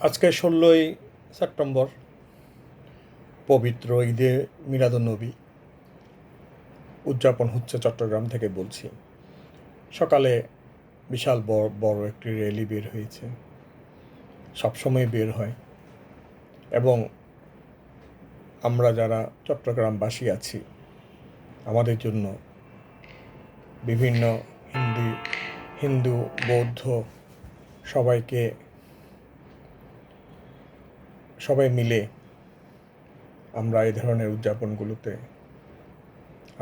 আজকে ষোলোই সেপ্টেম্বর পবিত্র ঈদে মিলাদুন্নবী উদযাপন হচ্ছে চট্টগ্রাম থেকে বলছি। সকালে বিশাল বড় বড় একটি র্যালি বের হয়েছে। সবসময় বের হয়। এবং আমরা যারা চট্টগ্রামবাসী আছি, আমাদের জন্য বিভিন্ন হিন্দি, হিন্দু, বৌদ্ধ সবাইকে সবাই মিলে আমরা এই ধরনের উদযাপনগুলোতে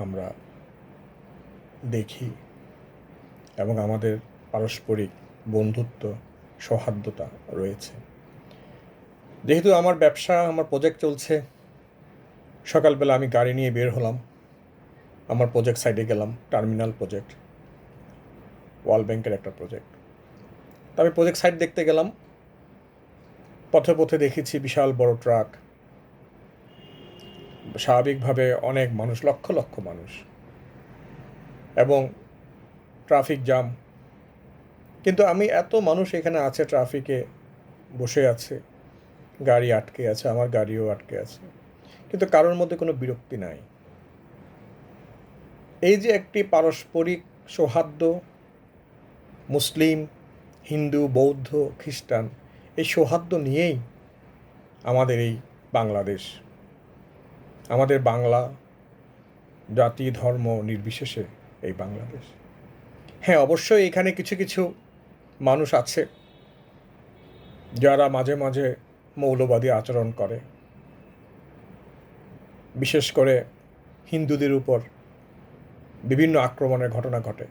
আমরা দেখি এবং আমাদের পারস্পরিক বন্ধুত্ব, সৌহার্দ্যতা রয়েছে। যেহেতু আমার ব্যবসা, আমার প্রজেক্ট চলছে, সকালবেলা আমি গাড়ি নিয়ে বের হলাম, আমার প্রজেক্ট সাইডে গেলাম টার্মিনাল প্রজেক্ট ওয়ার্ল্ড ব্যাংকের একটা প্রজেক্ট তা আমি প্রজেক্ট সাইট দেখতে গেলাম পথে পথে দেখেছি বিশাল বড় ট্রাক। স্বাভাবিকভাবে অনেক মানুষ, লক্ষ লক্ষ মানুষ। এবং ট্রাফিক জ্যাম। কিন্তু আমি এত মানুষ এখানে আছে ট্রাফিকে বসে আছে। গাড়ি আটকে আছে, আমার গাড়িও আটকে আছে। কিন্তু কারোর মধ্যে কোনো বিরক্তি নাই। এই যে একটি পারস্পরিক সৌহার্দ্য, মুসলিম, হিন্দু, বৌদ্ধ, খ্রিস্টান এই সৌহার্দ্য নিয়েই আমাদের এই বাংলাদেশ। আমাদের বাংলা জাতি, ধর্ম নির্বিশেষে এই বাংলাদেশ। হ্যাঁ অবশ্যই এখানে কিছু কিছু মানুষ আছে যারা মাঝে মাঝে মৌলবাদী আচরণ করে। বিশেষ করে হিন্দুদের উপর বিভিন্ন আক্রমণের ঘটনা ঘটে।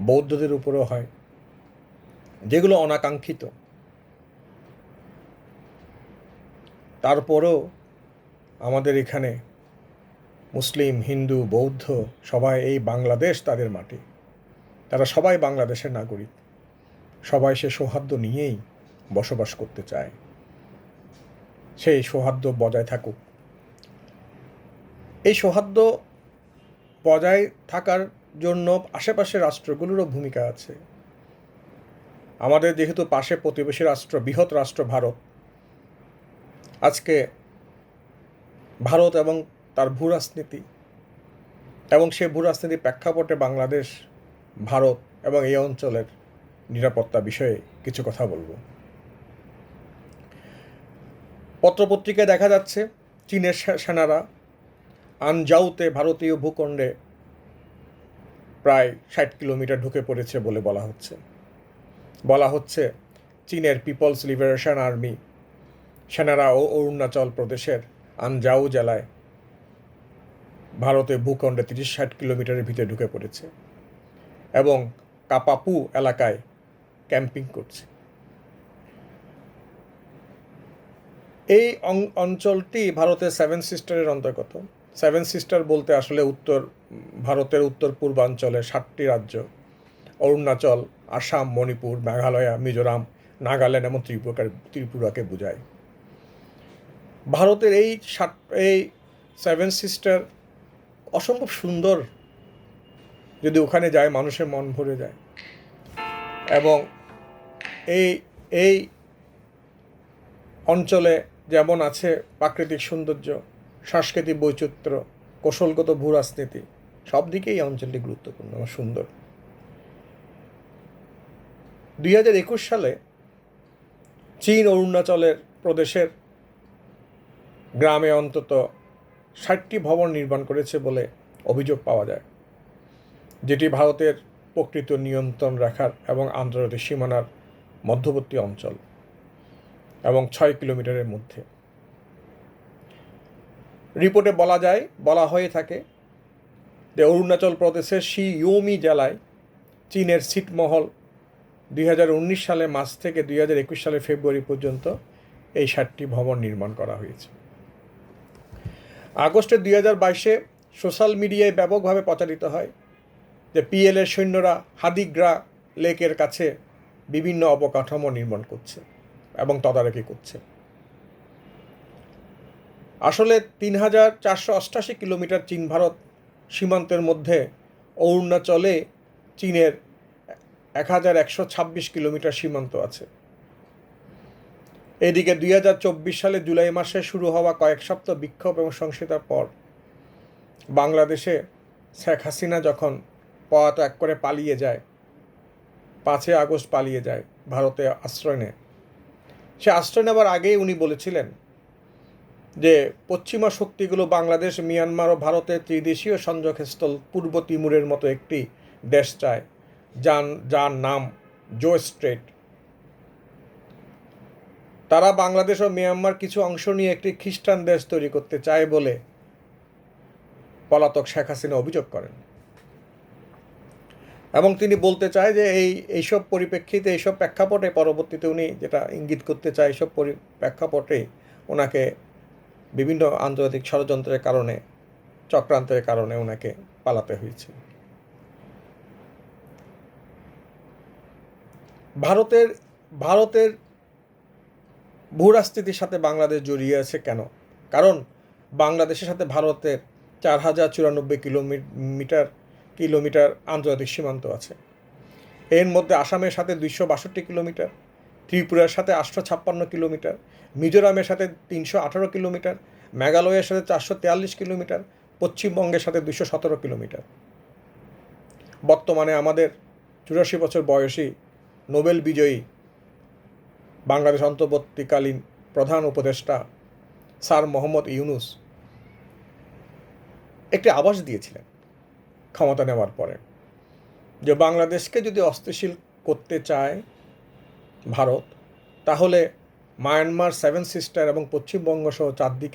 বৌদ্ধদের উপরও হয়, যেগুলো অনাকাঙ্ক্ষিত। তারপরেও আমাদের এখানে মুসলিম, হিন্দু, বৌদ্ধ সবাই এই বাংলাদেশ তাদের মাটি। তারা সবাই বাংলাদেশের নাগরিক। সবাই সে সৌহার্দ্য নিয়েই বসবাস করতে চায়। সেই সৌহার্দ্য বজায় থাকুক। এই সৌহার্দ্য বজায় থাকার জন্য আশেপাশের রাষ্ট্রগুলোরও ভূমিকা আছে। আমাদের যেহেতু পাশে প্রতিবেশী রাষ্ট্র, বৃহৎ রাষ্ট্র ভারত আজকে ভারত এবং তার ভূ রাজনীতি এবং সে ভূ রাজনীতির প্রেক্ষাপটে বাংলাদেশ, ভারত এবং এই অঞ্চলের নিরাপত্তা বিষয়ে কিছু কথা বলব। পত্রপত্রিকায় দেখা যাচ্ছে, চীনের সেনারা আনজাউতে ভারতীয় ভূখণ্ডে প্রায় ষাট কিলোমিটার ঢুকে পড়েছে বলে বলা হচ্ছে। বলা হচ্ছে, চীনের পিপলস লিবারেশন আর্মি সেনারা ও অরুণাচল প্রদেশের আনজাউ জেলায় ভারতের ভূখণ্ডে তিরিশ ষাট কিলোমিটারের ভিতরে ঢুকে পড়েছে এবং কাপাপু এলাকায় ক্যাম্পিং করছে। এই অঞ্চলটি ভারতের সেভেন সিস্টারের অন্তর্গত। সেভেন সিস্টার বলতে আসলে উত্তর, ভারতের উত্তর পূর্বাঞ্চলের সাতটি রাজ্য। অরুণাচল, আসাম, মণিপুর, মেঘালয়া, মিজোরাম, নাগাল্যান্ড এবং ত্রিপুরা ত্রিপুরাকে বোঝায়। ভারতের এই সাত, এই সেভেন সিস্টার অসম্ভব সুন্দর যদি ওখানে যায়, মানুষের মন ভরে যায়। এবং এই এই অঞ্চলে যেমন আছে প্রাকৃতিক সৌন্দর্য, সাংস্কৃতিক বৈচিত্র্য, কৌশলগত ভূ রাজনীতি, সব দিকেই এই অঞ্চলটি গুরুত্বপূর্ণ সুন্দর। দুই হাজার একুশ সালে চীন অরুণাচলের প্রদেশের গ্রামে অন্তত ষাটটি ভবন নির্মাণ করেছে বলে অভিযোগ পাওয়া যায়, যেটি ভারতের প্রকৃত নিয়ন্ত্রণ রাখার এবং আন্তর্জাতিক সীমানার মধ্যবর্তী অঞ্চল এবং ছয় কিলোমিটারের মধ্যে। রিপোর্টে বলা যায়, বলা হয়ে থাকে যে অরুণাচল প্রদেশের শি ইউমি জেলায় চীনের ছিটমহল দুই সালে মার্চ থেকে দুই হাজার একুশ সালে ফেব্রুয়ারি পর্যন্ত এই ষাটটি ভবন নির্মাণ করা হয়েছে। আগস্টের দুই হাজার বাইশে সোশ্যাল মিডিয়ায় ব্যাপকভাবে প্রচারিত হয় যে পিএলের সৈন্যরা হাদিগ্রা লেকের কাছে বিভিন্ন অবকাঠামো নির্মাণ করছে এবং তদারকি করছে। আসলে তিন হাজার চারশো অষ্টাশি কিলোমিটার চীন ভারত সীমান্তের মধ্যে অরুণাচলে চীনের এক হাজার একশো ছাব্বিশ কিলোমিটার সীমান্ত আছে। এদিকে দুই হাজার চব্বিশ সালে জুলাই মাসে শুরু হওয়া কয়েক সপ্তাহ বিক্ষোভ এবং সহিংসতার পর বাংলাদেশে শেখ হাসিনা যখন এক করে পালিয়ে যায়, পাঁচই আগস্ট পালিয়ে যায় ভারতে আশ্রয় নেয়। সে আশ্রয় নেওয়ার আগেই উনি বলেছিলেন যে পশ্চিমা শক্তিগুলো বাংলাদেশ, মিয়ানমার ও ভারতের ত্রিদেশীয় সংযোগস্থল পূর্ব তিমুরের মতো একটি দেশ চায় যার যার নাম জো স্ট্রেট তারা বাংলাদেশ ও মিয়ানমার কিছু অংশ নিয়ে একটি খ্রিস্টান দেশ তৈরি করতে চায় বলে পলাতক শেখ হাসিনা অভিযোগ করেন। এবং তিনি বলতে চায় যে এই, এইসব পরিপ্রেক্ষিতে, এইসব প্রেক্ষাপটে পরবর্তীতে উনি যেটা ইঙ্গিত করতে চায়, এইসব পরি- প্রেক্ষাপটে ওনাকে বিভিন্ন আন্তর্জাতিক ষড়যন্ত্রের কারণে, চক্রান্তের কারণে ওনাকে পালাতে হয়েছে। ভারতের ভারতের ভূরাজনীতির সাথে বাংলাদেশ জড়িয়ে আছে কেন? কারণ বাংলাদেশের সাথে ভারতের চার হাজার চুরানব্বই কিলোমিটার কিলোমিটার আন্তর্জাতিক সীমান্ত আছে। এর মধ্যে আসামের সাথে দুইশো বাষট্টি কিলোমিটার, ত্রিপুরার সাথে আটশো ছাপ্পান্ন কিলোমিটার, মিজোরামের সাথে তিনশো আঠারো কিলোমিটার, মেঘালয়ের সাথে চারশো তেয়াল্লিশ কিলোমিটার, পশ্চিমবঙ্গের সাথে দুশো সতেরো কিলোমিটার। বর্তমানে আমাদের চুরাশি বছর বয়সী নোবেল বিজয়ী বাংলাদেশ অন্তর্বর্তীকালীন প্রধান উপদেষ্টা স্যার মোহাম্মদ ইউনুস একটি আবাস দিয়েছিলেন ক্ষমতা নেওয়ার পরে, যে বাংলাদেশকে যদি অস্থিশীল করতে চায় ভারত, তাহলে মায়ানমার সেভেন সিস্টার এবং পশ্চিমবঙ্গ সহ চারদিকে